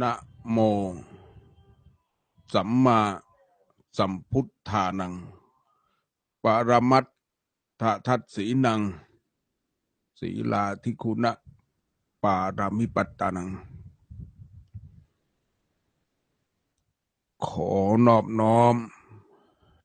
นะโม สัมมาสัมพุทธานัง ปรมัตถทัศสีนัง ศีลาธิคุณะปารามิปัตตานัง ขอนอบน้อม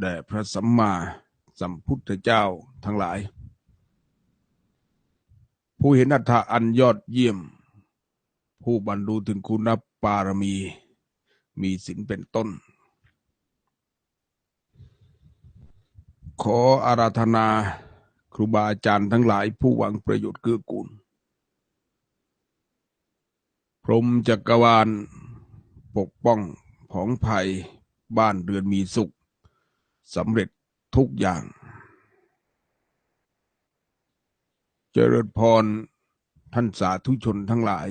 แด่พระสัมมาสัมพุทธเจ้าทั้งหลาย ผู้เห็นอัตถะอันยอดเยี่ยม ผู้บรรลุถึงคุณปารมี มีศีลเป็นต้น ขออาราธนาครูบาอาจารย์ทั้งหลายผู้หวังประโยชน์เกื้อกูล พรหมจักรวาล ปกป้องผองภัยบ้านเรือนมีสุขสำเร็จทุกอย่าง เจริญพรท่านสาธุชนทั้งหลาย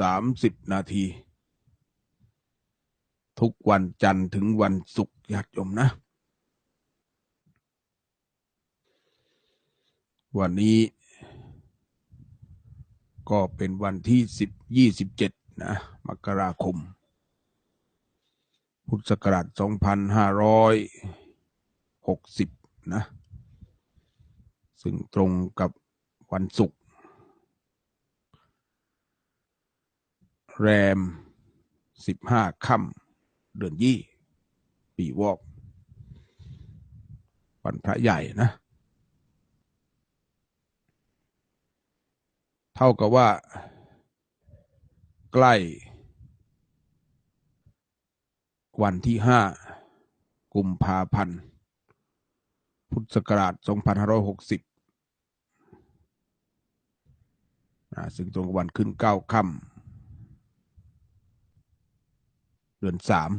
30นาที ทุกวันจันทร์ถึงวันศุกร์ญาติโยมนะ วันนี้ก็เป็นวันที่สิบยี่สิบเจ็ดนะมกราคม พุทธศักราชสองพันห้าร้อยหกสิบนะ ซึ่งตรงกับวันศุกร์ แรมสิบห้าค่ำเดือนยี่ ปีวอก วันพระใหญ่นะ เท่ากับว่า ใกล้ วันที่ห้ากุมภาพันธ์ พุทธศักราช 2560นะซึ่งตรงกับวันขึ้นเก้าค่ำ เดือนสาม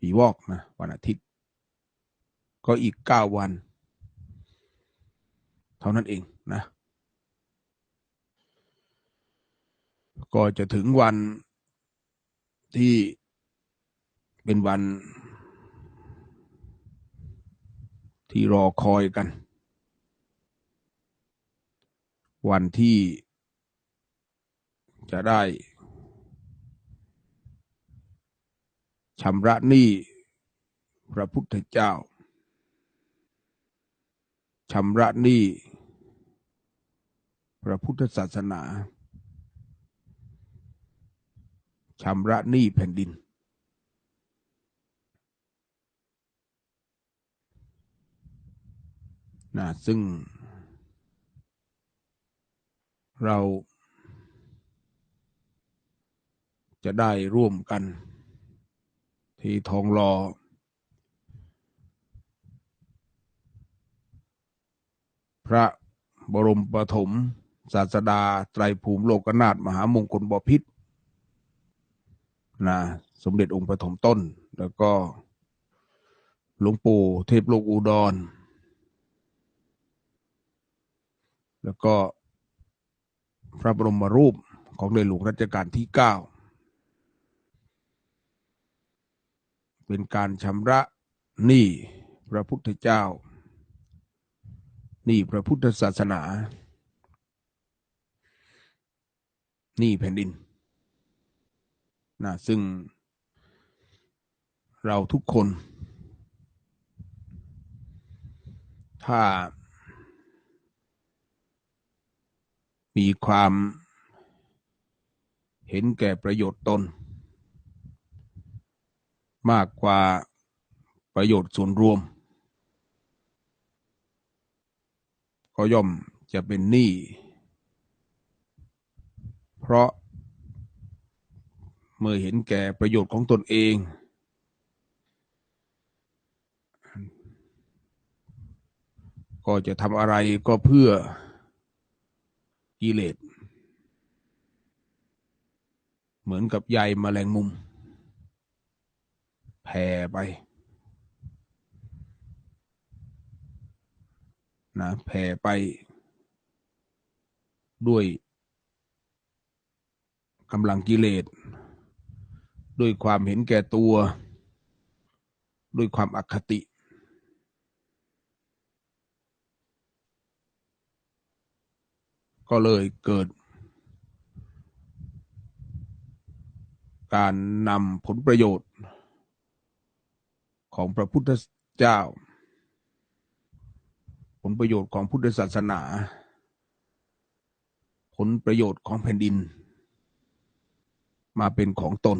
ปีวอกนะวันอาทิตย์ ก็อีกเก้าวัน เท่านั้นเองนะ ก็จะถึงวันที่เป็นวันที่รอคอยกัน วันที่จะได้ ชำระหนี้พระพุทธเจ้าชำระหนี้พระพุทธศาสนาชำระหนี้แผ่นดิน นะซึ่ง เราจะได้ร่วมกัน ที่ทองรอพระบรมปฐมศาสดา ไตรภูมิโลกนาถมหามงคลบพิษนะสมเด็จองค์ปฐมต้น แล้วก็หลวงปู่เทพโลกอุดร แล้วก็พระบรมรูปของในหลวงรัชกาลที่เก้า เป็นการชำระหนี้พระพุทธเจ้าหนี้พระพุทธศาสนาหนี้แผ่นดินนะซึ่งเราทุกคน ถ้ามีความเห็นแก่ประโยชน์ตน มากกว่าประโยชน์ส่วนรวม ก็ย่อมจะเป็นหนี้ เพราะเมื่อเห็นแก่ประโยชน์ของตนเอง ก็จะทำอะไรก็เพื่อกิเลสเหมือนกับใยแมลงมุม แผ่ไปนะแผ่ไปด้วยกำลังกิเลส ด้วยความเห็นแก่ตัว ด้วยความอคติ ก็เลยเกิด การนำผลประโยชน์ ของพระพุทธเจ้า ผลประโยชน์ของพุทธศาสนา ผลประโยชน์ของแผ่นดิน มาเป็นของตน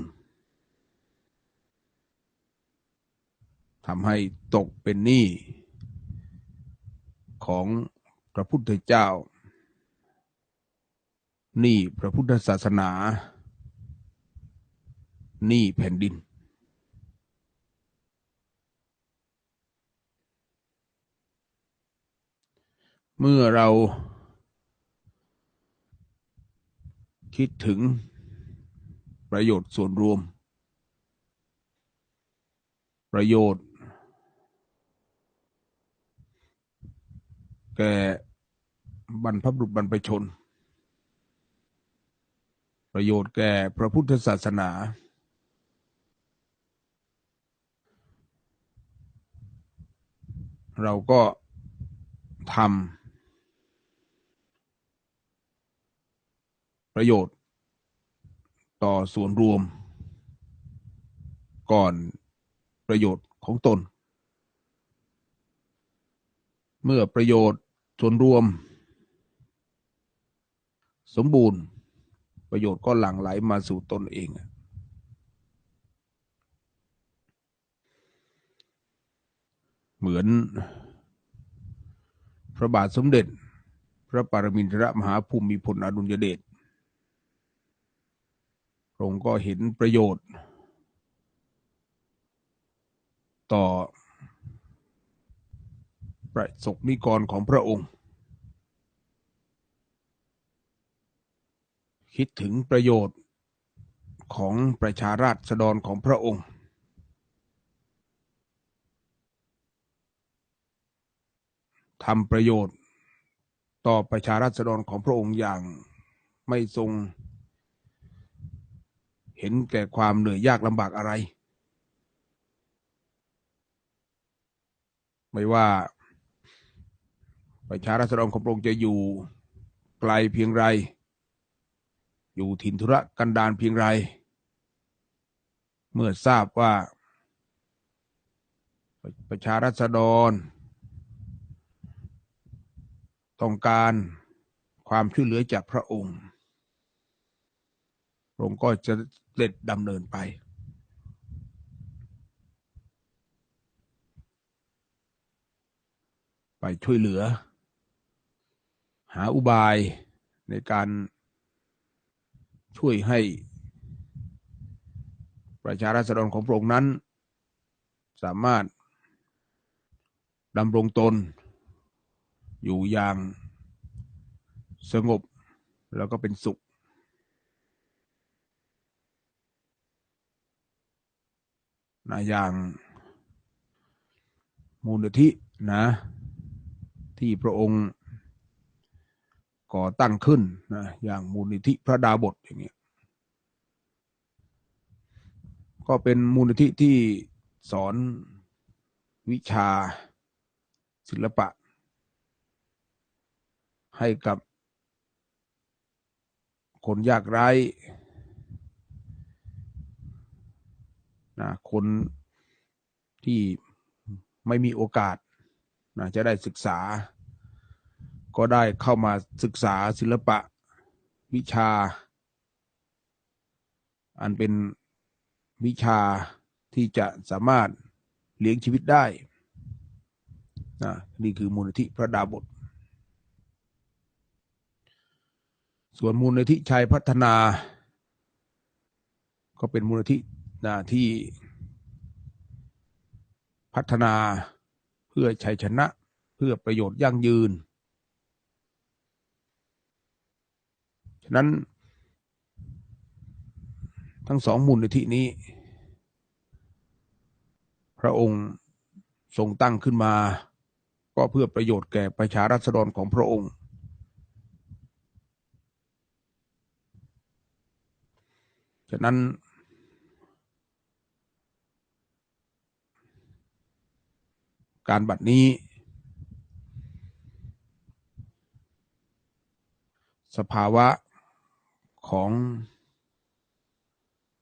ทำให้ตกเป็นหนี้ของพระพุทธเจ้าหนี้พระพุทธศาสนาหนี้แผ่นดิน เมื่อเราคิดถึงประโยชน์ส่วนรวม ประโยชน์ แก่บรรพบุรุษบรรพชน ประโยชน์แก่พระพุทธศาสนา เราก็ทำ ประโยชน์ ต่อส่วนรวม ก่อนประโยชน์ของตน เมื่อประโยชน์ส่วนรวม สมบูรณ์ ประโยชน์ก็หลั่งไหลมาสู่ตนเองเหมือน พระบาทสมเด็จ พระปรมินทรมหาภูมิพลอดุลยเดช พระองค์ก็เห็นประโยชน์ ต่อประสบนิกรของพระองค์ คิดถึงประโยชน์ของประชาราษฎรของพระองค์ ทำประโยชน์ต่อประชาราษฎรของพระองค์อย่างไม่ทรง เห็นแก่ความเหนื่อยยากลำบากอะไร ไม่ว่าประชาราษฎรของพระองค์จะอยู่ไกลเพียงไร อยู่ถิ่นธุระกันดารเพียงไร เมื่อทราบว่า ประชาราษฎร ต้องการความช่วยเหลือจากพระองค์พระองค์ก็จะ เล็ดดำเนินไปไปช่วยเหลือ หาอุบายในการช่วยให้ประชาราษฎรของพระองค์นั้น สามารถดำรงตน อยู่อย่างสงบแล้วก็เป็นสุข นะอย่างมูลนิธินะ ที่พระองค์ก่อตั้งขึ้นนะอย่างมูลนิธิพระดาบทอย่างเงี้ยก็เป็นมูลนิธิที่สอนวิชาศิลปะ ให้กับคนยากไร้ นะคนที่ไม่มีโอกาสนะจะได้ศึกษา ก็ได้เข้ามาศึกษาศิลปะวิชา อันเป็นวิชาที่จะสามารถเลี้ยงชีวิตได้นะนี่คือมูลนิธิพระดาบท ส่วนมูลนิธิชัยพัฒนา ก็เป็นมูลนิธิ นะที่พัฒนาเพื่อชัยชนะเพื่อประโยชน์ยั่งยืน ฉะนั้น ทั้งสองมูลนิธินี้ พระองค์ทรงตั้งขึ้นมา ก็เพื่อประโยชน์แก่ประชารัษฎรของพระองค์ ฉะนั้น การบัดนี้ สภาวะของ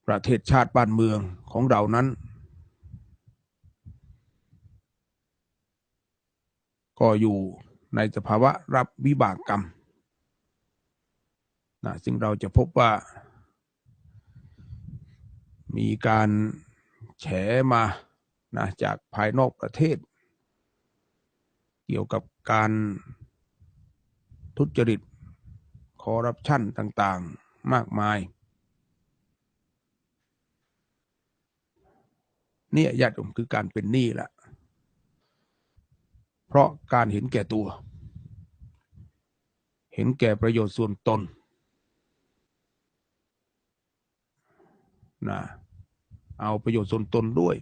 ประเทศชาติบ้านเมืองของเรานั้น ก็อยู่ในสภาวะรับวิบากกรรมนะซึ่งเราจะพบว่า มีการแฉมานะจากภายนอกประเทศ เกี่ยวกับการทุจริตคอร์รัปชันต่างๆ มากมาย เนี่ยญาติโยมคือการเป็นหนี้ละเพราะการเห็นแก่ตัว เห็นแก่ประโยชน์ส่วนตนนะเอาประโยชน์ส่วนตนด้วย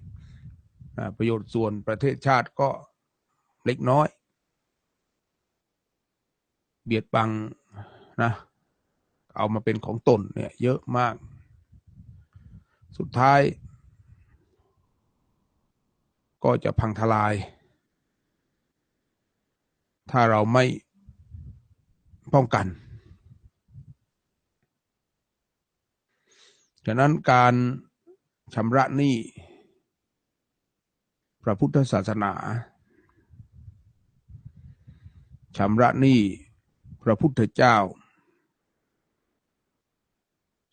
นะประโยชน์ส่วนประเทศชาติก็ เล็กน้อย เบียดบังนะ เอามาเป็นของตนเนี่ย เยอะมาก สุดท้าย ก็จะพังทลาย ถ้าเราไม่ป้องกันฉะนั้นการชำระหนี้พระพุทธศาสนา ชำระหนี้พระพุทธเจ้า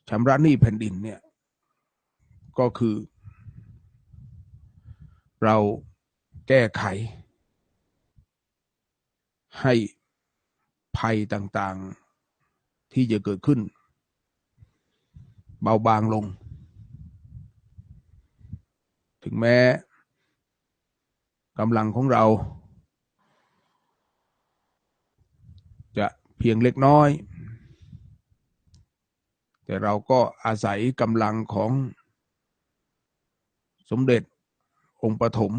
ชำระหนี้แผ่นดินเนี่ยก็คือ เราแก้ไข ให้ภัยต่างๆที่จะเกิดขึ้น เบาบางลง ถึงแม้กำลังของเรา จะ เพียงเล็กน้อย แต่เราก็อาศัยกำลังของสมเด็จองค์ปฐม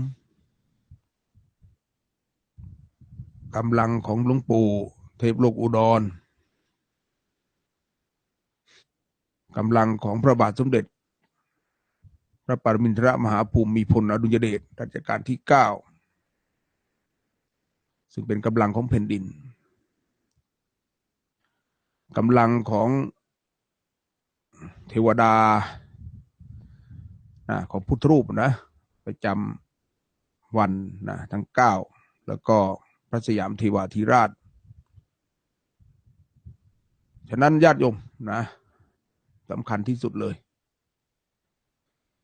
กำลังของหลวงปู่เทพโลกอุดรกำลังของพระบาทสมเด็จ พระปรมินทรมหาภูมิพลอดุลยเดชรัชกาลที่เก้าซึ่งเป็นกำลังของแผ่นดิน กำลังของเทวดานะของพุทธรูปนะประจำวันนะทั้งเก้าแล้วก็พระสยามเทวาธิราช ฉะนั้นญาติโยมนะสำคัญที่สุดเลย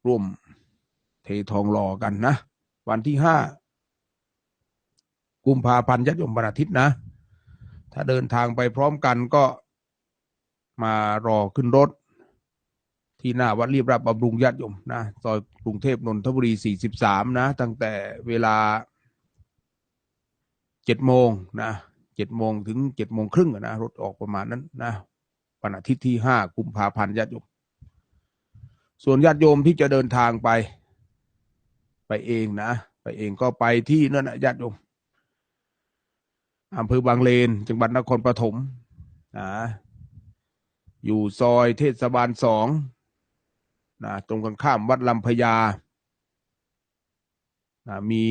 ร่วมเททองหล่อกันนะ วันที่ห้ากุมภาพันธ์ญาติโยมวันอาทิตย์นะ ถ้าเดินทางไปพร้อมกันก็ มารอขึ้นรถ ที่หน้าวัดเรียบรับบำรุงญาติโยมนะซอยกรุงเทพนนทบุรี 43 นะ ตั้งแต่เวลาเจ็ดโมงนะเจ็ดโมงถึงเจ็ดโมงครึ่งนะ รถออกประมาณนั้นนะวันอาทิตย์ที่ห้ากุมภาพันธ์ญาติโยม ส่วนญาติโยมที่จะเดินทางไป ไปเองนะ ไปเองก็ไปที่นั่นนะญาติโยมอำเภอบางเลนจังหวัดนครปฐมนะ อยู่ซอยเทศบาลสองนะตรงกันข้ามวัดลำพญานะมี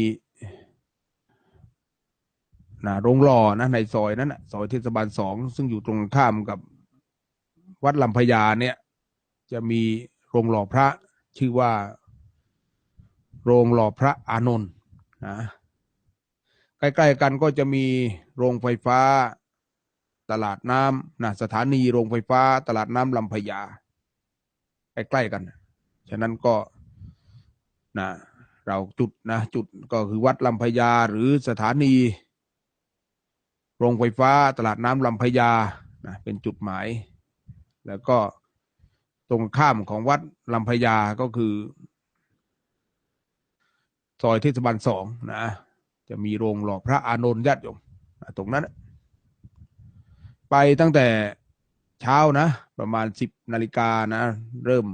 นะโรงหล่อนะในซอยนั้นนะซอยเทศบาลสองซึ่งอยู่ตรงข้ามกับวัดลำพญาเนี่ย จะมีโรงหล่อพระชื่อว่า โรงหล่อพระอานนท์นะใกล้ๆกันก็จะมีโรงไฟฟ้า ตลาดน้ำนะสถานีโรงไฟฟ้า ตลาดน้ำลำพญาใกล้ๆกัน ฉะนั้นก็นะเราจุดนะจุดก็คือวัดลำพญาหรือสถานี โรงไฟฟ้าตลาดน้ำลำพญานะเป็นจุดหมาย แล้วก็ตรงข้ามของวัดลำพญาก็คือซอยเทศบาลสองนะจะมีโรงหล่อพระอานนท์ญาติโยมตรงนั้น ไปตั้งแต่เช้านะ ประมาณสิบนาฬิกานะ เริ่ม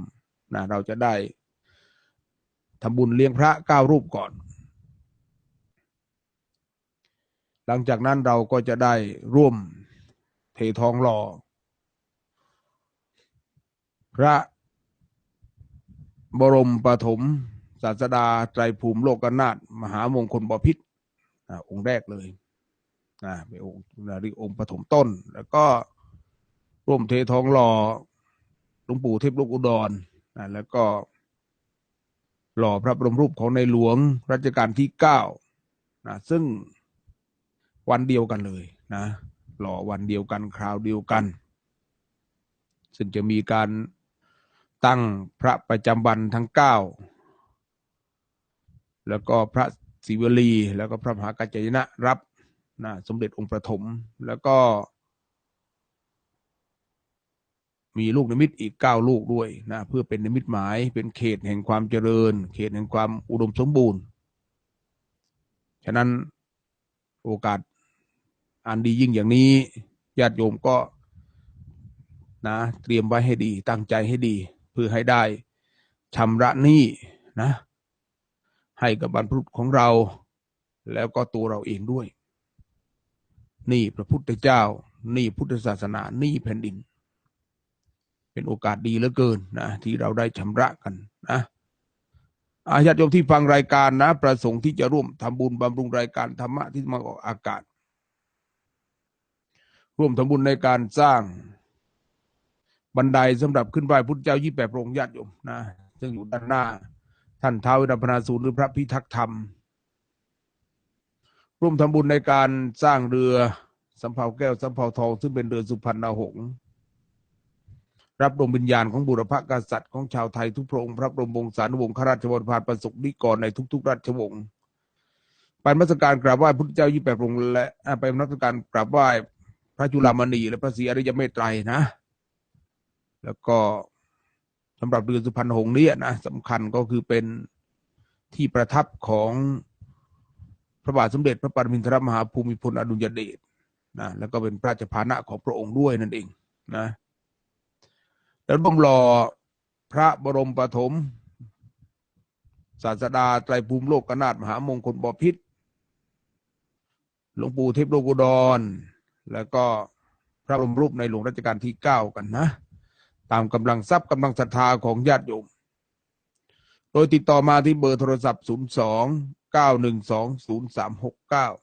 นะเราจะได้ทำบุญเลี้ยงพระเก้ารูปก่อน หลังจากนั้นเราก็จะได้ร่วมเททองหล่อ พระบรมปฐมศาสดาไตรภูมิโลกนาถมหามงคลบพิษอ่าองค์แรกเลย นะเป็นองค์นะเรียกองค์ปฐมต้น แล้วก็ร่วมเททองหล่อหลวงปู่เทพลูกอุดรนะแล้วก็ หล่อพระบรมรูปของในหลวงรัชกาลที่เก้านะซึ่งวันเดียวกันเลยนะหล่อวันเดียวกันคราวเดียวกัน ซึ่งจะมีการตั้งพระประจำวันทั้งเก้าแล้วก็พระศิวลี แล้วก็พระมหากัจจยนะรับ นะสมเด็จองค์ประถม แล้วก็ มีลูกนิมิตอีกเก้าลูกด้วยนะเพื่อเป็นนิมิตหมายเป็นเขตแห่งความเจริญ เขตแห่งความอุดมสมบูรณ์ ฉะนั้นโอกาสอันดียิ่งอย่างนี้ญาติโยมก็นะเตรียมไว้ให้ดี ตั้งใจให้ดี เพื่อให้ได้ชำระหนี้นะ ให้กับบรรพุรุษของเรา แล้วก็ตัวเราเองด้วย นี่พระพุทธเจ้า นี่พุทธศาสนา นี่แผ่นดิน เป็นโอกาสดีเหลือเกินนะที่เราได้ชำระกันนะอาญาติโยมที่ฟังรายการนะ ประสงค์ที่จะร่วมทำบุญบำรุงรายการธรรมะที่มาออกอากาศ ร่วมทำบุญในการสร้างบันไดสำหรับขึ้นไหว้พุทธเจ้ายี่แปดพระองค์ญาติโยมนะซึ่งอยู่ด้านหน้า ท่านท้าววิรพนาสูรหรือพระพิทักษ์ธรรม ร่วมทำบุญในการสร้างเรือสำเภาแก้วสำเภาทองซึ่งเป็นเรือสุพรรณหงษ์รับดวงวิญญาณของบุรพกษัตริย์ของชาวไทยทุกพระองค์พระบรมวงศานุวงศ์ข้าราชบริพารประสบนิกรในทุก ๆ ราชวงศ์ไปนมัสการกราบไหว้พุทธเจ้ายี่แปดพระองค์และไปมัสการกราบไหว้พระจุลามณีและพระศรีอริยเมตไตรนะ แล้วก็สำหรับเรือสุพรรณหงษ์เนี่ยนะสำคัญก็คือเป็นที่ประทับของ พระบาทสมเด็จพระปรมินทรมหาภูมิพลอดุลยเดชนะแล้วก็เป็นพระราชพานะของพระองค์ด้วยนั่นเองนะแล้วร่วมรอพระบรมปฐมศาสดาไตรภูมิโลกกนาถมหามงคลบพิษหลวงปู่เทพโลกุดร แล้วก็พระบรมรูปในหลวงรัชกาลที่เก้ากันนะ ตามกำลังทรัพย์กำลังศรัทธาของญาติโยม โดยติดต่อมาที่เบอร์โทรศัพท์ 0 2 9 1 2 0 3 6 9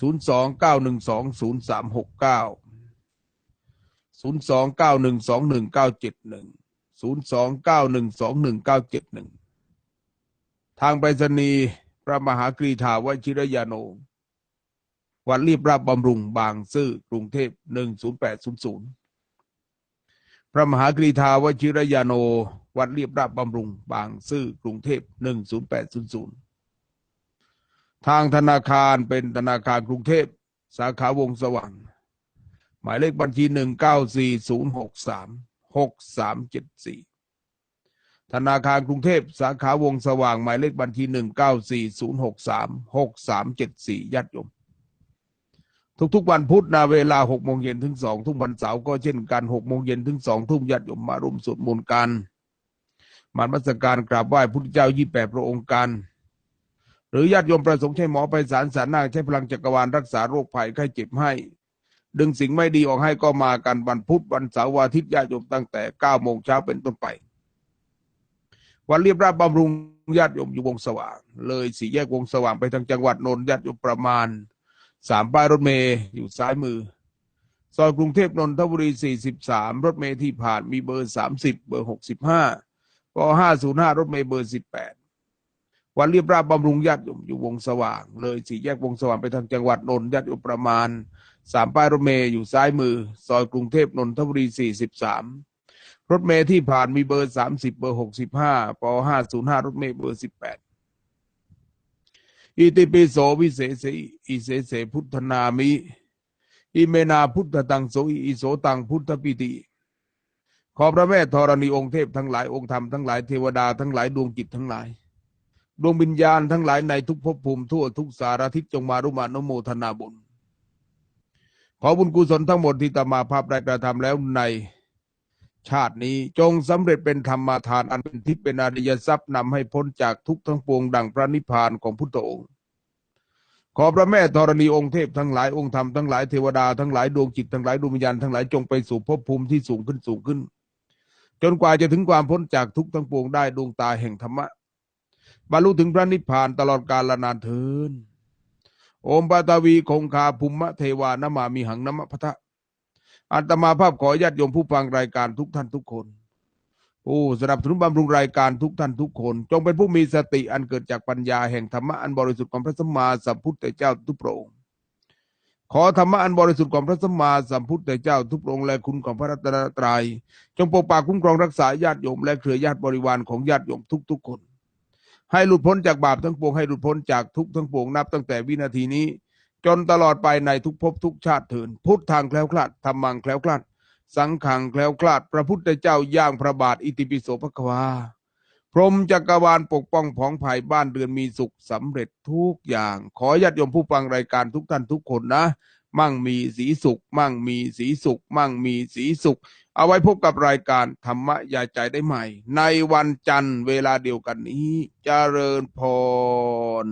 0 2 9 1 2 0 3 6 9 0 2 9 1 2 1 9 7 1 0 2 9 1 2 1 9 7 1 ทางไปรษณีย์พระมหากรีธาวชิรยาโน วัดรีบราบบำรุงบางซื่อกรุงเทพ 10800 พระมหากรีธาวชิรยาโน วัดเรียบราบบำรุง บางซื่อกรุงเทพ10800ทางธนาคารเป็นธนาคารกรุงเทพ สาขาวงสว่าง หมายเลขบัญชีหนึ่งเก้าสี่ศูนย์หกสามหกสามเจ็ดสี่ธนาคารกรุงเทพ สาขาวงสว่าง หมายเลขบัญชีหนึ่งเก้าสี่ศูนย์หกสามหกสามเจ็ดสี่ญาติโยม ทุกๆวันพุธนาเวลาหกโมงเย็นถึงสองทุ่มวันเสาร์ก็เช่นกันหกโมงเย็นถึงสองทุ่มญาติโยมมาร่วมสวดมนต์กันมานมัสการกราบไหว้พุทธเจ้ายี่แปดพระองค์กันหรือญาติโยมประสงค์ใช้หมอไปสารสารนาใช้พลังจักรวาลรักษาโรคภัยไข้เจ็บให้ ดึงสิ่งไม่ดีออกให้ก็มากันวันพุธวันเสาร์วันอาทิตย์ญาติโยมตั้งแต่เก้าโมงเช้าเป็นต้นไป วันเรียบราบบำรุงญาติโยมอยู่วงสว่าง เลยสี่แยกวงสว่างไปทางจังหวัดนนท์ญาติโยมประมาณ สามป้ายรถเมย์อยู่ซ้ายมือ ซอยกรุงเทพนนทบุรีสี่สิบสามรถเมย์ที่ผ่านมีเบอร์สามสิบเบอร์หกสิบห้าปห้าศูนย์ห้ารถเมย์เบอร์สิบแปดวันเรียบราบบำรุงญาติโยมอยู่วงสว่าง เลยสี่แยกวงสว่างไปทางจังหวัดนนท์ญาติโยมประมาณสามป้ายรถเมย์อยู่ซ้ายมือ ซอยกรุงเทพนนทบุรีสี่สิบสามรถเมย์ที่ผ่านมีเบอร์สามสิบเบอร์หกสิบห้าปห้าศูนย์ห้ารถเมย์เบอร์สิบแปด อิติปิโสวิเศษอิเสเสพุทธนามิอิเมนาพุทธตังโสอิโสตังพุทธปิติ ขอพระแม่ธรณีองค์เทพทั้งหลายองค์ธรรมทั้งหลายเทวดาทั้งหลายดวงจิตทั้งหลายดวงวิญญาณทั้งหลายในทุกภพภูมิทั่วทุกสารทิศจงมารุมานุโมทนาบุญขอบุญกุศลทั้งหมดที่ตมาภาพได้กระทำแล้วใน ชาตินี้จงสำเร็จเป็นธรรมาทานอันเป็นทิพย์เป็นอริยทรัพย์นำให้พ้นจากทุกทั้งปวงดังพระนิพพานของพุทธองค์ ขอพระแม่ธรณีองค์เทพทั้งหลายองค์ธรรมทั้งหลายเทวดาทั้งหลายดวงจิตทั้งหลายดวงวิญญาณทั้งหลายจงไปสู่ภพภูมิที่สูงขึ้นสูงขึ้น จนกว่าจะถึงความพ้นจากทุกทั้งปวงได้ดวงตาแห่งธรรมะบรรลุถึงพระนิพพานตลอดกาลนานเทินโอมปาตาวีคงคาภูมิเทวานมามีหังนมะพะทะ อัตมาภาพขอญาติโยมผู้ฟังรายการทุกท่านทุกคนผู้สนับสนุนบำรุงรายการทุกท่านทุกคน จงเป็นผู้มีสติอันเกิดจากปัญญาแห่งธรรมะอันบริสุทธิ์ของพระสัมมาสัมพุทธเจ้าทุกพระองค์ขอธรรมะอันบริสุทธิ์ของพระสัมมาสัมพุทธเจ้าทุกพระองค์และคุณของพระรัตนตรัย จงปกปักคุ้มครองรักษาญาติโยมและเครือญาติบริวารของญาติโยมทุกๆคน ให้หลุดพ้นจากบาปทั้งปวงให้หลุดพ้นจากทุกทั้งปวงนับตั้งแต่วินาทีนี้ จนตลอดไปในทุกภพทุกชาติเถินพุทธทางแคล้วคลาดธรรมังแคล้วคลาด สังขังแคล้วคลาด พระพุทธเจ้าย่างพระบาทอิติปิโสภควา พรมจักรวาลปกป้องผองภายบ้านเรือนมีสุขสำเร็จทุกอย่าง ขอญาติโยมผู้ฟังรายการทุกท่านทุกคนนะ มั่งมีสีสุข มั่งมีสีสุข มั่งมีสีสุข เอาไว้พบกับรายการธรรมะยาใจได้ใหม่ ในวันจันทร์เวลาเดียวกันนี้เจริญพร